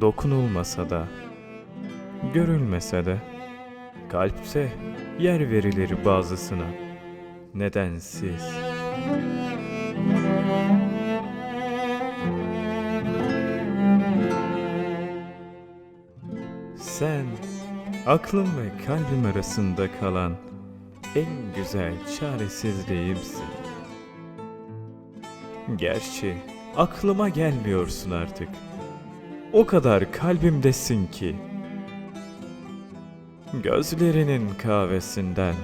dokunulmasa da, görülmese de, kalpte yer verilir bazısına. Nedensiz. Sen, aklım ve kalbim arasında kalan en güzel çaresizliğimsin. Gerçi aklıma gelmiyorsun artık. O kadar kalbimdesin ki. Gözlerinin kahvesinden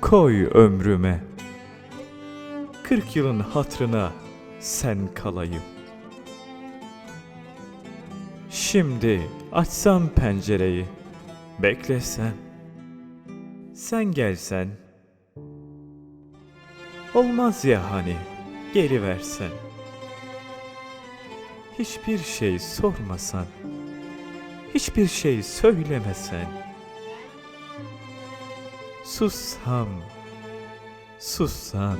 koy ömrüme. Kırk yılın hatrına sen kalayım. Şimdi açsam pencereyi, beklesen, sen gelsen. Olmaz ya hani, geliversen. Hiçbir şey sormasan, hiçbir şey söylemesen. Sussam, sussan,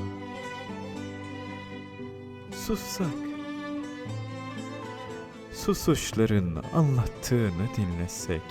sussak susuşların anlattığını dinlesek.